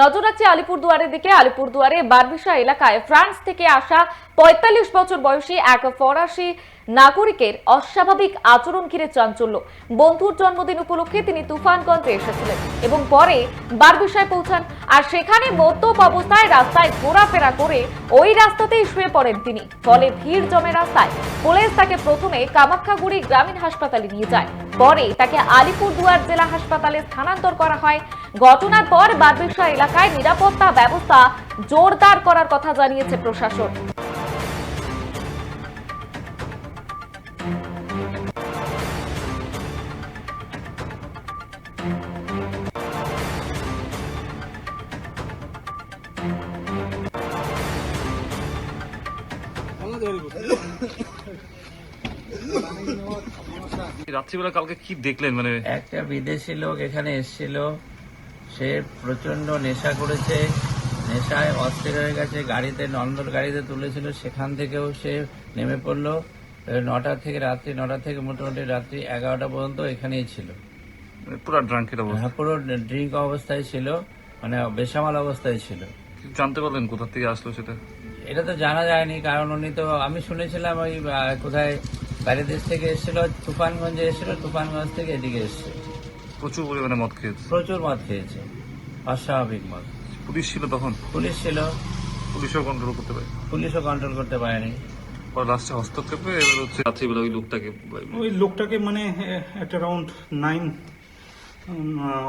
নজর রাখছে আলিপুরদুয়ারের দিকে। আলিপুরদুয়ারে বারবিশা এলাকায় ফ্রান্স থেকে আসা পঁয়তাল্লিশ বছর বয়সী এক ফরাসি নাগরিকের অস্বাভাবিক আচরণ ঘিরে চাঞ্চল্য। বন্ধুর জন্মদিন উপলক্ষে তিনি তুফানগঞ্জে এসেছিলেন এবং পরে বারবিশায় পৌঁছান। আর সেখানে মদ্যপ অবস্থায় রাস্তায় ঘোরাফেরা করে ওই রাস্তাতেই শুয়ে পড়েন তিনি। ফলে ভিড় জমে রাস্তায়। পুলিশ তাকে প্রথমে কামাখ্যাগুড়ি গ্রামীণ হাসপাতালে নিয়ে যায়। পরে তাকে আলিপুরদুয়ার জেলা হাসপাতালে স্থানান্তর করা হয়। ঘটনার পর বারবিশা এলাকায় নিরাপত্তা ব্যবস্থা জোরদার করার কথা জানিয়েছে প্রশাসন। রাত্রিবেলা কালকে কি দেখলেন? মানে একটা বিদেশি লোক এখানে এসেছিল। সে প্রচণ্ড নেশা করেছে নেশায় অস্থির হয়ে গেছে গাড়িতে নন্দর গাড়িতে তুলেছিল সেখান থেকেও সে নেমে পড়ল। নটা থেকে রাত্রি নটা থেকে মোটামুটি রাত্রি এগারোটা পর্যন্ত এখানেই ছিল। মানে পুরো ড্রাঙ্কের অবস্থা। হ্যাঁ, পুরো ড্রিঙ্ক অবস্থায় ছিল মানে বেসামাল অবস্থায় ছিল। জানতে পারলেন কোথা থেকে আসলো সেটা? এটা তো জানা যায়নি কারণ উনি তো আমি শুনেছিলাম ওই কোথায় বাইরের দেশ থেকে এসেছিল তুফানগঞ্জে এসেছিল তুফানগঞ্জ থেকে এদিকে এসছে। প্রচুর পরিমাণে মদ খেয়েছে। প্রচুর মদ খেয়েছে। অস্বাভাবিক মদ। পুলিশ ছিল তখন? পুলিশ ছিল। পুলিশও কন্ট্রোল করতে পারে পুলিশও কন্ট্রোল করতে পারেনি। পরে লাস্টে হস্তক্ষেপে এবার হচ্ছে রাত্রিবেলা ওই লোকটাকে ওই লোকটাকে মানে একটা রাউন্ড নাইন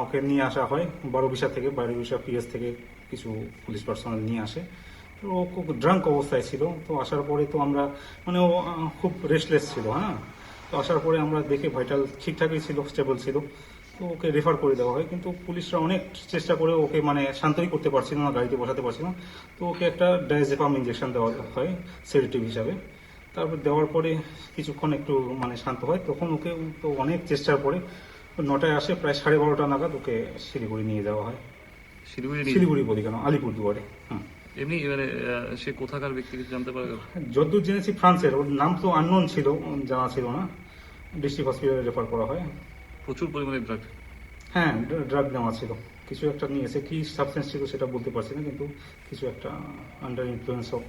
ওকে নিয়ে আসা হয়। বারো বিশা থেকে বারো বিশা পিএস থেকে কিছু পুলিশ পার্সোনাল নিয়ে আসে। তো ও খুব ড্রাঙ্ক অবস্থায় ছিল। তো আসার পরে তো আমরা মানে ও খুব রেস্টলেস ছিল হ্যাঁ? তো আসার পরে আমরা দেখে ভাইটাল ঠিকঠাকই ছিল স্টেবল ছিল। তো ওকে রেফার করে দেওয়া হয়। কিন্তু পুলিশরা অনেক চেষ্টা করে ওকে মানে শান্তই করতে পারছিল না গাড়িতে বসাতে পারছিল না। তো ওকে একটা ডায়াজেপাম ইঞ্জেকশন দেওয়া হয় সেডেটিভ হিসাবে। তারপর দেওয়ার পরে কিছুক্ষণ একটু মানে শান্ত হয়। তখন ওকে তো অনেক চেষ্টার পরে নটায় আসে প্রায় সাড়ে বারোটা নাগাদ ওকে শিলিগুড়ি নিয়ে যাওয়া হয়। শিলিগুড়ি শিলিগুড়ি বলি কেন? আলিপুরদুয়ারে। হুম। এমনি মানে সে কোথাকার ব্যক্তি কিছু জানতে পারে যদ্দূর জেনেছি ফ্রান্সের। ওর নাম তো আননোন ছিল জানা ছিল না। ডিস্ট্রিক্ট হসপিটালে রেফার করা হয়। প্রচুর পরিমাণে ড্রাগ হ্যাঁ ড্রাগ নেওয়া ছিল। কিছু একটা নিয়েছে কি সাবস্টেন্স ছিল সেটা বলতে পারছি না, কিন্তু কিছু একটা আন্ডার ইনফ্লুয়েন্স অফ